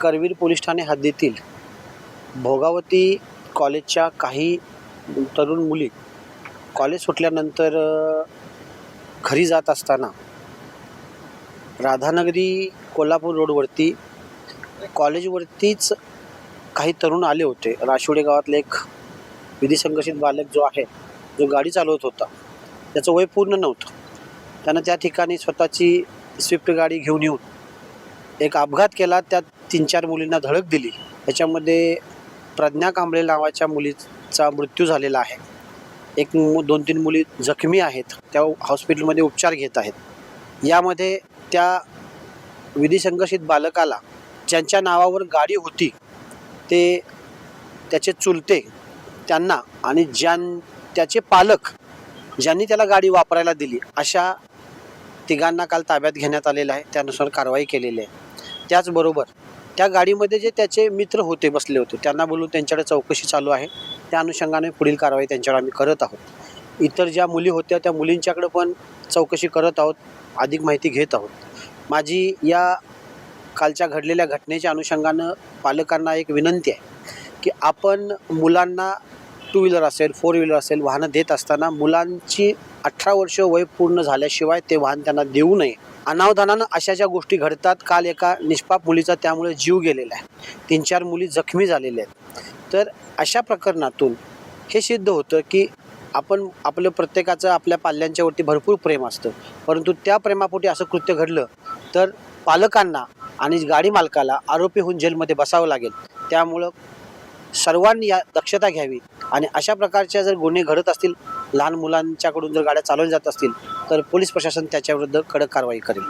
Karveer police Thane हद्दीतील भोगावती कॉलेजच्या काही तरुण मुली कॉलेज सुटल्यानंतर घरी जात असताना राधानगरी कोल्हापूर रोडवरती कॉलेजवरतीच काही तरुण आले होते. राशिवडे गावातले एक विधिसंघर्षित बालक जो आहे जो गाडी चालवत होता. त्याचं वय पूर्ण नव्हतं. त्यानं त्या ठिकाणी स्वतःची स्विफ्ट गाडी घेऊन येऊन एक अपघात केला त्यात तीन चार मुलींना धडक दिली. याच्यामध्ये प्रज्ञा कांबळे नावाच्या मुलीचा मृत्यू झालेला आहे. एक दोन तीन मुली जखमी आहेत त्या हॉस्पिटलमध्ये उपचार घेत आहेत. यामध्ये त्या विधिसंघर्षित बालकाला ज्यांच्या नावावर गाडी होती ते त्याचे चुलते त्यांना आणि ज्यां त्याचे पालक ज्यांनी त्याला गाडी वापरायला दिली अशा तिघांना काल ताब्यात घेण्यात आलेलं आहे. त्यानुसार कारवाई केलेली आहे. त्याचबरोबर त्या गाडीमध्ये जे त्याचे मित्र होते बसले होते त्यांना बोलून त्यांच्याकडे चौकशी चालू आहे. त्या अनुषंगाने पुढील कारवाई त्यांच्यावर आम्ही करत आहोत. इतर ज्या मुली होत्या त्या मुलींच्याकडे पण चौकशी करत आहोत अधिक माहिती घेत आहोत. माझी या कालच्या घडलेल्या घटनेच्या अनुषंगानं पालकांना एक विनंती आहे की आपण मुलांना टू व्हीलर असेल फोर व्हीलर असेल वाहनं देत असताना मुलांची अठरा वर्ष वय पूर्ण झाल्याशिवाय ते वाहन त्यांना देऊ नये. अनावधानानं अशा ज्या गोष्टी घडतात काल एका निष्पाप मुलीचा त्यामुळे जीव गेलेला आहे. तीन चार मुली जखमी झालेल्या आहेत. तर अशा प्रकरणातून हे सिद्ध होतं की आपण आपलं प्रत्येकाचं आपल्या पाल्यांच्यावरती भरपूर प्रेम असतं. परंतु त्या प्रेमापोटी असं कृत्य घडलं तर पालकांना आणि गाडी मालकाला आरोपी होऊन जेलमध्ये बसावं लागेल. त्यामुळं सर्वांनी या दक्षता घ्यावी. आणि अशा प्रकारच्या जर गुन्हे घडत असतील लहान मुलांच्याकडून जर गाड्या चालवल्या जात असतील तर पोलीस प्रशासन त्याच्याविरुद्ध कडक कारवाई करेल.